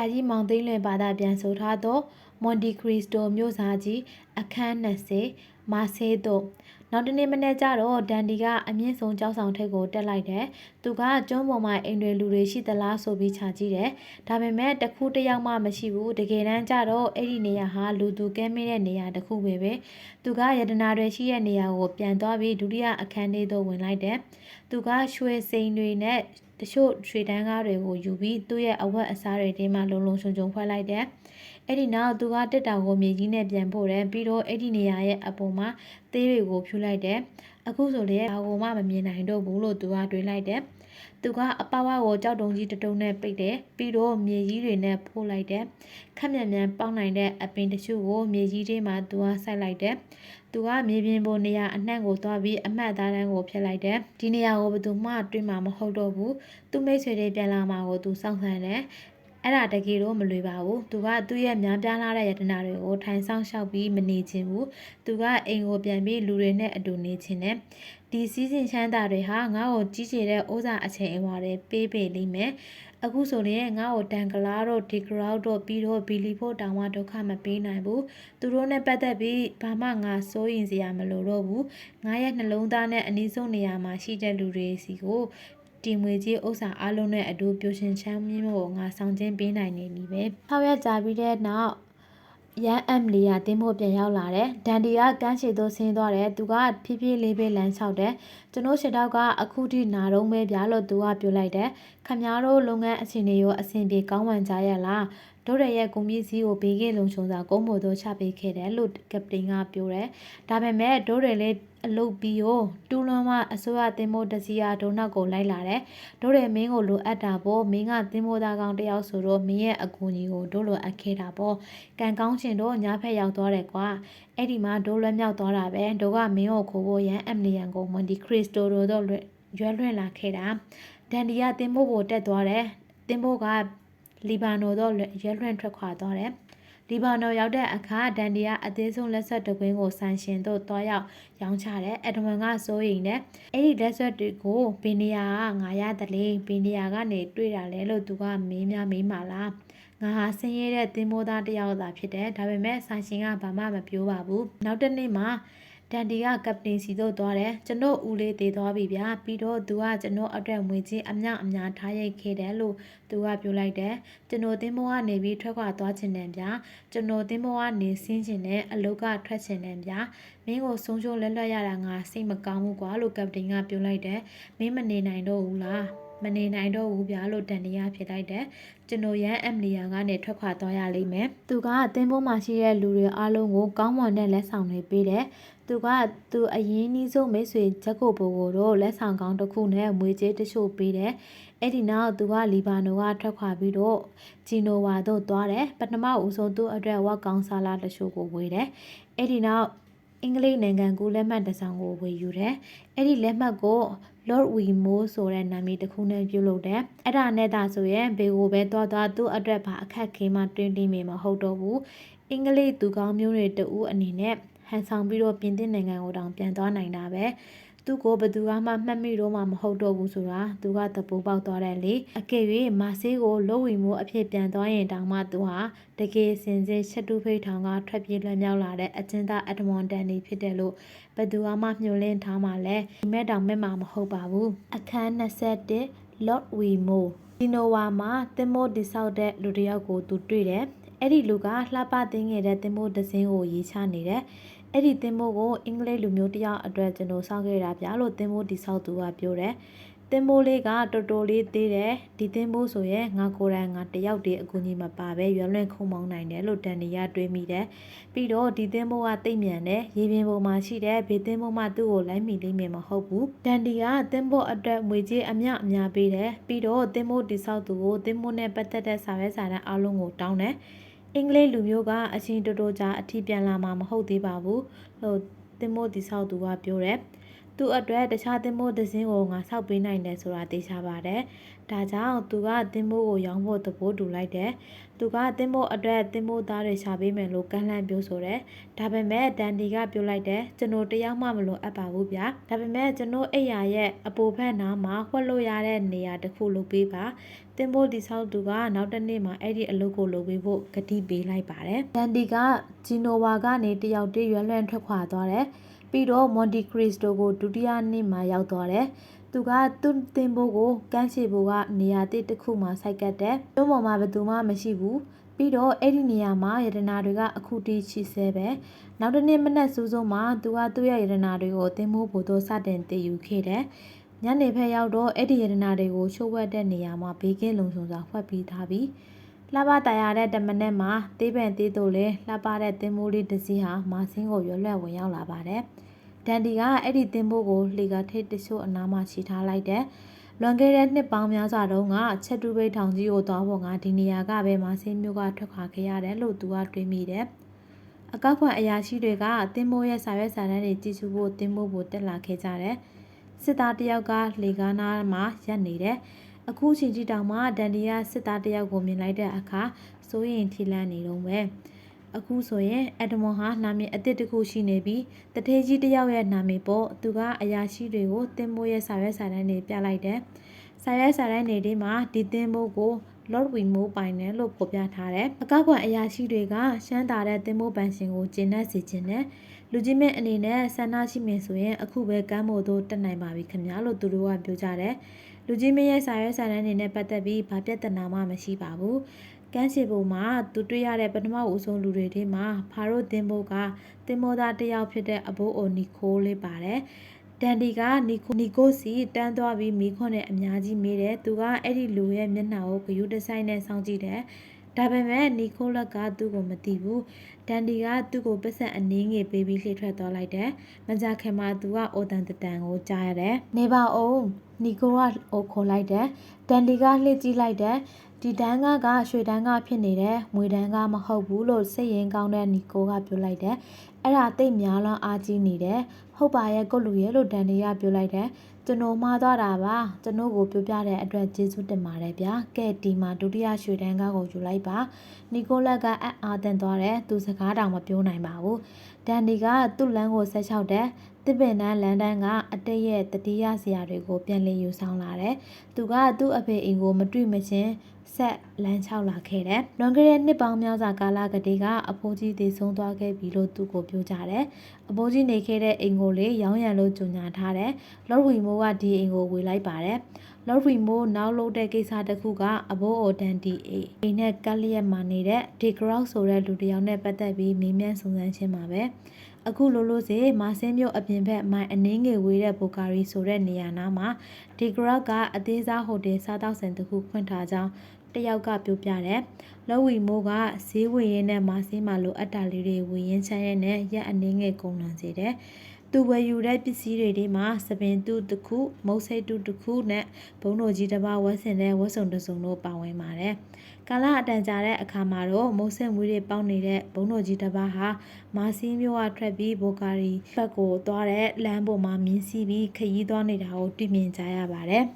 အာကြီးမောင်သိန်းလွင်ဘာသာပြန်ဆိုထားသောမွန်တီခရစ္စတိုမြို့စာကြီးအခန်း20မာဆေးတို့နောက်တနေ့မနေ့ကျတော့ဒန်ဒီကအမြင့်ဆုံးကြောက်ဆောင်ထိပ်ကိုတက်လိုက်တယ်။သူကကျွန်းပေါ်မှာအိမ်တွေလူတွေရှိသလားဆိုပြီးခြာကြည့်တယ်။ဒါပေမဲ့တစ်ခုတစ်ယောက်မှမရှိဘူး။တကယ်တမ်းကျတော့အဲ့ဒီနေရာဟာလူသူကဲမင်းတဲ့နေရာတစ်ခုပဲပဲ။သူကယတနာတွေရှိတဲ့နေရာကိုပြန်သွားပြီးဒုတိယအခန်းလေးသို့ဝင်လိုက်တယ်။သူကရွှေစိန်တွေနဲ့ တချို့ရွှေတန်းကားတွေကိုယူပြီးသူ့ရဲ့အဝတ်အစားတွေထဲမှာလုံလုံချုံချုံဖွဲ့လိုက်တယ်။အဲ့ဒီနောက်သူကတက်တာကိုမြေကြီးနဲ့ပြန်ပို့တယ်ပြီးတော့အဲ့ဒီနေရာရဲ့အပေါ်မှာသေးတွေကိုဖြူလိုက်တယ်။အခုဆိုလေဘာကိုမှမမြင်နိုင်တော့ဘူးလို့သူကတွေးလိုက်တယ်။ သူကအပဝါကိုကြောက်တုံကြီးတတုံနဲ့ပိတ်တယ်ပြီးတော့မြေကြီးတွေနဲ့ဖိုးလိုက်တယ်။ခက်မြန်မြန်ပေါက်နိုင်တဲ့အပင်တချို့ကိုမြေကြီးထဲမှာသူကစိုက်လိုက်တယ်။သူကမြေပြင်ပေါ်နေရာအနှံ့ကိုသွားပြီးအမှတ်သားတန်းကိုဖျက်လိုက်တယ်။ဒီနေရာကိုဘယ်သူမှတွေးမှာမဟုတ်တော့ဘူး။သူ့မိတ်ဆွေတွေပြန်လာမှာကိုသူစောင့်ဆန်းတယ်။ အဲ့ဒါတကယ်တော့မလွယ်ပါဘူးသူကသူ့ရဲ့များပြားလာတဲ့ယတနာတွေကိုထိုင်ဆောင်ရှောက်ပြီးမနေခြင်းဘူးသူကအိမ်ကိုပြန်ပြီးလူတွေနဲ့အတူနေခြင်းနဲ့ဒီစီးစဉ်ချမ်းသာတွေဟာငါ့ကိုကြီးကျယ်တဲ့ဩဇာအချိန်အဝါတွေပေးပေလိမ့်မယ်အခုဆိုရင်ငါ့ကိုတန်ကလာတို့ဒီဂရောက်တို့ပြီးတော့ဘီလီဖို့တောင်မှဒုက္ခမပေးနိုင်ဘူးသူတို့နဲ့ပတ်သက်ပြီးဘာမှငါစိုးရင်စရာမလိုတော့ဘူးငါရဲ့နှလုံးသားနဲ့အနည်းဆုံးနေရာမှာရှိတဲ့လူတွေစီကို တီမွေကြီးဥစ္စာအလုံးနဲ့အတူပျော်ရွှင်ချမ်းမြေ့ဖို့ငါဆောင်ကျင်းပေးနိုင်နေပြီပဲ။ထောက်ရက်ကြာပြီးတဲ့နောက်ရန်အမ်လီယာတင်းဖို့ပြန်ရောက်လာတယ်။ဒန်ဒီကကန်းချီသို့ဆင်းသွားတယ်။သူကဖြည်းဖြည်းလေးပေးလမ်းလျှောက်တယ်။ကျွန်တော်ရှစ်တောက်ကအခုထိနာတော့မဲဗျာလို့သူကပြောလိုက်တယ်။ခမများတို့လုပ်ငန်းအစီအစဉ်ရောအဆင်ပြေကောင်းမှန်ကြရလား။ တို့ရရဲ့ကုန်ပစ္စည်းကိုဘေးကင်းလုံခြုံစွာကုန်းမို့သို့ချပေးခဲ့တယ်လို့ကပတိန်ကပြောတယ်။ဒါပေမဲ့တို့ရလည်းအလုပ်ပြီးရောတူလွန်မအစိုးရတင်မိုးတစီယာဒုံနောက်ကိုလိုက်လာတယ်။တို့ရမင်းကိုလိုအပ်တာပေါ့မင်းကတင်မိုးသားကောင်တယောက်ဆိုတော့မင်းရဲ့အကူအညီကိုတို့လိုအပ်ခဲ့တာပေါ့။ကံကောင်းချင်တော့ညဖက်ရောက်သွားတယ်ကွာ။အဲ့ဒီမှာဒိုးလွှဲမြောက်သွားတာပဲ။တို့ကမင်းကိုခိုးဖို့ရန်အမ်လီယန်ကိုမွန်ဒီခရစ်စတိုတို့တော့ရွယ်လွှင့်လာခဲ့တာ။ဒန်ဒီကတင်မိုးကိုတက်သွားတယ်။တင်မိုးက လီဘာနိုတော့ရွယ်လွှင့်ထွက်ခွာသွားတယ်။လီဘာနိုရောက်တဲ့အခါဒန်ဒီကအသေးဆုံးလက်ဆက်တကွင်းကိုဆန်ရှင်တို့တွားရောက်ရောင်းချတယ်အဒမန်ကစိုးရိမ်တယ်အဲ့ဒီလက်ဆက်တွေကိုဘီနီယာကငါရတယ်လေဘီနီယာကနေတွေ့တာလဲလို့သူကမင်းများမေးမှလားငါဟာဆင်းရဲတဲ့သင်္ဘောသားတစ်ယောက်သာဖြစ်တယ်ဒါပေမဲ့ဆိုင်ရှင်ကဘာမှမပြောပါဘူးနောက်တစ်နေ့မှာ ဒန်ဒီကကပတိန်စီတို့သွားတယ်ကျွန်တော်ဦးလေးတည်သွားပြီဗျာပြီးတော့သူကကျွန်တော်အတွက်ငွေချင်းအမြောက်အများထားရိုက်ခဲ့တယ်လို့သူကပြောလိုက်တယ်ကျွန်တော်တင်းမောကနေပြီးထွက်ခွာသွားခြင်းနဲ့ဗျာကျွန်တော်တင်းမောကနေဆင်းခြင်းနဲ့အလုတ်ကထွက်ခြင်းနဲ့ဗျာမင်းကိုဆုံးရှုံးလက်လွတ်ရတာငါစိတ်မကောင်းဘူးကွာလို့ကပတိန်ကပြောလိုက်တယ်မင်းမနေနိုင်တော့ဘူးလားမနေနိုင်တော့ဘူးဗျာလို့တန်တရားဖြစ်လိုက်တယ်ကျွန်တော်ရန်အမ်လီယာကနေထွက်ခွာသွားရလိမ့်မယ်သူကအသင်းဘုံမှာရှိတဲ့လူတွေအားလုံးကိုကောင်းမွန်တဲ့လက်ဆောင်တွေပေးတယ် သူကသူအရင်နီးဆုံးမိတ်ဆွေချက်ကိုဘိုကိုတော့လက်ဆောင်ကောင်းတစ်ခုနဲ့မွေကြေးတချို့ပေးတယ်အဲ့ဒီနောက်သူကလီဘာနိုကထွက်ခွာပြီးတော့ဂျီနိုဝါတို့သွားတယ်ပထမဦးဆုံးသူ့အတွက်ဝက်ကောင်ဆာလာတချို့ကိုဝေတယ်အဲ့ဒီနောက်အင်္ဂလိပ်နိုင်ငံကူလက်မှတ်တစ်စောင်ကိုဝေယူတယ်။အဲ့ဒီလက်မှတ်ကို Lord Wimo ဆိုတဲ့နာမည်တစ်ခုနဲ့ပြုလုပ်တယ်။အဲ့ဒါနဲ့ဒါဆိုရင်ဘေကိုပဲသွားသွားသူ့အတွက်ဘာအခက်ခဲမှတွင်းတင်းမိမဟုတ်တော့ဘူး။အင်္ဂလိပ်သူကောင်းမျိုးတွေတူအနေနဲ့ ဟန်ဆောင်ပြီးတော့ပြင်သစ်နိုင်ငံကိုတောင်ပြန်သွားနိုင်တာပဲသူကိုဘသူကမှမှတ်မိတော့မှမဟုတ်တော့ဘူးဆိုတာသူကသဘောပေါက်သွားတယ်လေအကယ်၍မာဆေးကိုလို့ဝီမိုးအဖြစ်ပြန်သွားရင်တောင်မှသူဟာတကယ်စင်စစ်ချက်တူဖိတ်ထောင်ကထွက်ပြေးလွှဲမြောက်လာတဲ့အကျဉ်းသားအဒမွန်တန်နေဖြစ်တယ်လို့ဘသူကမှမျှော်လင့်ထားမှလဲဒီမဲ့တောင်မဲ့မှာမဟုတ်ပါဘူးအခန်း21 Lord Wimo ဒီနိုဝါမှာတင်မိုတိဆောက်တဲ့လူတစ်ယောက်ကိုသူတွေ့တယ်အဲ့ဒီလူကလှပသိင်းငယ်တဲ့တင်မိုဒဇင်းကိုရေးချနေတယ် အဲ့ဒီသင်္ဘောကိုအင်္ဂလိပ်လူမျိုးတယောက်အတွက်ကျွန်တော်စောင့်ခဲ့တာဗျာလို့သင်္ဘောတိဆောက်သူကပြောတယ်သင်္ဘောလေးကတော်တော်လေးသေးတယ်ဒီသင်္ဘောဆိုရင်ငါကိုယ်တိုင်ငါတယောက်တည်းအကူကြီးမပါပဲရွလွင့်ခုံမောင်းနိုင်တယ်လို့တန်နီရတွေးမိတယ်ပြီးတော့ဒီသင်္ဘောကတိတ်မြန်တယ်ရေပြင်ပေါ်မှာရှိတဲ့ဘေးသင်္ဘောမှသူ့ကိုလိုက်မိလိမ့်မယ်မဟုတ်ဘူးတန်ဒီကသင်္ဘောအတွက်ငွေကြေးအများအများပေးတယ်ပြီးတော့သင်္ဘောတိဆောက်သူကိုသင်္ဘောနဲ့ပတ်သက်တဲ့စာရွက်စာတမ်းအလုံးကိုတောင်းတယ် အင်္ဂလိပ်လူမျိုးကအချင်းတော်တော်ကြာအထီးပြန်လာမှာမဟုတ်သေးပါဘူးလို့တင်မို့ဒီဆောက်သူကပြောတယ်သူ့အတွက်တခြားတင်မို့ဒဇင်းကိုငါဆောက်ပေးနိုင်တယ်ဆိုတာသိချပါတယ်ဒါကြောင့်သူကတင်မို့ကိုရောင်းဖို့သဘောတူလိုက်တယ်သူကတင်မို့အတွက်တင်မို့သားတွေရှာပေးမယ်လို့ကန့်လန့်ပြောဆိုတယ်ဒါပေမဲ့ဒန်ဒီကပြောလိုက်တယ်ကျွန်တော်တယောက်မှမလို့အပ်ပါဘူးဗျာဒါပေမဲ့ကျွန်တော်အိယာရဲ့အပိုဖက်နားမှာခွက်လို့ရတဲ့နေရာတစ်ခုလုပ်ပေးပါ တတင်ဖို့တိဆောက်သူကနောက်တစ်နေ့မှာအဲ့ဒီအလုပ်ကိုလုပ်ပေးဖို့ကတိပေးလိုက်ပါတယ်။ဒန်ဒီကဂျီနိုဝါကနေတယောက်တည်းရွယ်လွှမ်းထွက်ခွာသွားတယ်။ပြီးတော့မွန်တီခရစ်စတိုကိုဒုတိယနေ့မှာရောက်သွားတယ်။သူကသူ့တင်ဖို့ကိုကန်းချီဘူကနေရာတစ်တစ်ခုမှာစိုက်ကတ်တယ်။တွန်းပေါ်မှာဘယ်သူမှမရှိဘူး။ပြီးတော့အဲ့ဒီနေရာမှာယတနာတွေကအခုတီးချီဆဲပဲနောက်တစ်နေ့မနက်စူးစုံမှာသူကသူ့ရဲ့ယတနာတွေကိုတင်မိုးဖို့တို့စတင်တည်ယူခဲ့တယ် ညနေဖက်ရောက်တော့အဲ့ဒီယတနာတွေကိုချိုးဝက်တဲ့နေရာမှာဘေးကင်းလုံခြုံစွာဖွက်ပြီးထားပြီးလှပတရားတဲ့တမနက်မှာတေးပန်တေးတို့လေလှပတဲ့တင်မိုးလေးတစ်စီးဟာမာစင်းကိုရွလွတ်ဝင်ရောက်လာပါတယ်ဒန်ဒီကအဲ့ဒီတင်မိုးကိုလှေကထိတ်တချို့အနားမှာခြိထားလိုက်တယ်လွန်ခဲ့တဲ့နှစ်ပေါင်းများစွာတုန်းကချက်တူပိတ်ထောင်ကြီးကိုသွားဖို့ကဒီနေရာကပဲမဆင်းမျိုးကထွက်ခွာခဲ့ရတယ်လို့သူကတွေးမိတယ်။အကောက်ခွန်အရာရှိတွေကတင်းမိုးရဲ့စာရွက်စာတမ်းတွေကြည့်ရှုဖို့တင်းမိုးကိုတက်လာခဲ့ကြတယ်။ စစ်သားတယောက်ကလေကားနားမှာရပ်နေတယ်။အခုချိန်ကြီးတောင်မှဒန်ဒီယာစစ်သားတယောက်ကိုမြင်လိုက်တဲ့အခါစိုးရင်ထိလန့်နေတော့ပဲ။အခုဆိုရင်အက်ဒမွန်ဟာနာမည်အသစ်တစ်ခုရှိနေပြီးတထေးကြီးတယောက်ရဲ့နာမည်ပေါ့သူကအရာရှိတွေကိုတင်းမိုးရဲ့စာရွက်စာတမ်းတွေပြလိုက်တယ်။စာရွက်စာတမ်းတွေထဲမှာဒီတင်းမိုးကို Lord Wimo ပိုင်တယ်လို့ဖော်ပြထားတယ်။အကောက်ကွန်အရာရှိတွေကရှမ်းသာတဲ့တင်မိုးပန်ရှင်ကိုကျင်းနဲ့စီခြင်းနဲ့လူကြီးမင်းအနေနဲ့ဆန္ဒရှိမင်းဆိုရင်အခုပဲကမ်းမို့သို့တက်နိုင်ပါပြီခင်ဗျာလို့သူတို့ကပြောကြတယ်။လူကြီးမင်းရဲ့စာရွက်စာတမ်းတွေနဲ့ပတ်သက်ပြီးဘာပြဿနာမှမရှိပါဘူး။ကန်းစီပုံမှာသူတွေ့ရတဲ့ပထမဦးဆုံးလူတွေထဲမှာဖာရိုတင်မိုးကတင်မိုးသားတစ်ယောက်ဖြစ်တဲ့အဘိုးအိုနီခိုးလေးပါတယ်။ ဒန်ဒီကနီကိုနီကိုစီတန်းသွားပြီးမိခွန်းနဲ့အများကြီးမေးတယ်သူကအဲ့ဒီလူရဲ့မျက်နှာကိုဂယုတဆိုင်နဲ့စောင့်ကြည့်တယ်ဒါပေမဲ့နီကိုလက်ကသူ့ကိုမသိဘူးဒန်ဒီကသူ့ကိုပတ်စံအနည်းငယ်ပေးပြီးလှည့်ထွက်သွားလိုက်တယ်မကြခင်မှာသူကအိုတန်တတန်ကိုကြားရတယ်နေပါအောင်နီကိုကအိုခေါ်လိုက်တယ်ဒန်ဒီကလှည့်ကြည့်လိုက်တယ်ဒီတန်းကကရွှေတန်းကဖြစ်နေတယ်ငွေတန်းကမဟုတ်ဘူးလို့စိတ်ရင်ကောင်းတဲ့နီကိုကပြောလိုက်တယ် အဲ့ဒါတိတ်များလွန်အားကြီးနေတယ်ဟုတ်ပါရဲ့ကိုလူရဲ့လို့ဒန်ဒီကပြောလိုက်တယ်ကျွန်တော်မှားသွားတာပါကျွန်တော်ကိုပြောပြတဲ့အတွက်ကျေးဇူးတင်ပါတယ်ဗျာကဲဒီမှာဒုတိယရွှေတန်းကားကိုယူလိုက်ပါနီကိုလက်ကအံ့အားသင့်သွားတယ်သူစကားတောင်မပြောနိုင်ပါဘူးဒန်ဒီကသူ့လမ်းကိုဆက်လျှောက်တယ် တစ်ပင်တန်းလန်တန်းကအတိတ်ရဲ့တတိယဆရာတွေကိုပြန်လည်ယူဆောင်လာတယ်သူကသူ့အဖေအိမ်ကိုမတွေ့မချင်းဆက်လမ်းချောက်လာခဲ့တယ်။လွန်ခဲ့တဲ့နှစ်ပေါင်းများစွာကာလကတည်းကအဖိုးကြီးတည်ဆုံးသွားခဲ့ပြီလို့သူကိုပြောကြတယ်။အဖိုးကြီးနေခဲ့တဲ့အိမ်ကိုလေရောင်းရံလို့ကြုံညာထားတယ်။လော်ဝီမိုးကဒီအိမ်ကိုဝေလိုက်ပါတယ်။လော်ဝီမိုးနောက်လုပ်တဲ့ကိစ္စတစ်ခုကအဘိုးအိုဒန်တီအိအိမ်နဲ့ကက်လျက်မှာနေတဲ့ဒီဂရောက်ဆိုတဲ့လူတစ်ယောက်နဲ့ပတ်သက်ပြီးမေးမြန်းစုံစမ်းခြင်းပါပဲ။ အခုလိုလိုစေမာဆင်းမြို့အပြင်ဘက်မိုင်အနှင်းငယ်ဝေးတဲ့ဘူကာရီဆိုတဲ့နေရာနားမှာဒီဂရက်ကအသေးစားဟိုတယ်စားတောက်ဆန်တစ်ခုဖွင့်ထားကြောင်းတယောက်ကပြောပြတယ်။လော်ဝီမိုးကဈေးဝင်ရင်းနဲ့မာစင်းမာလိုအပ်တာလေးတွေဝင်ရင်းချမ်းရဲနဲ့ရက်အနှင်းငယ်ကုန်လန်စေတယ်။ သူဝယ်ယူတဲ့ပစ္စည်းတွေဒီမှာစပင်တူတစ်ခုမုတ်ဆိတ်တူတစ်ခုနဲ့ဘုံတော်ကြီးတစ်ပါးဝတ်ဆင်တဲ့ဝတ်စုံတစ်စုံတို့ပါဝင်ပါတယ်။ကာလအတန်ကြာတဲ့အခါမှာတော့မုတ်ဆိတ်မွေးတွေပေါက်နေတဲ့ဘုံတော်ကြီးတစ်ပါးဟာမာစင်းမျိုးကထွက်ပြီးဘော်ကာရီဘက်ကိုသွားတဲ့လမ်းပေါ်မှာမြင်းစီးပြီးခရီးသွားနေတာကိုတွေ့မြင်ကြရပါတယ်။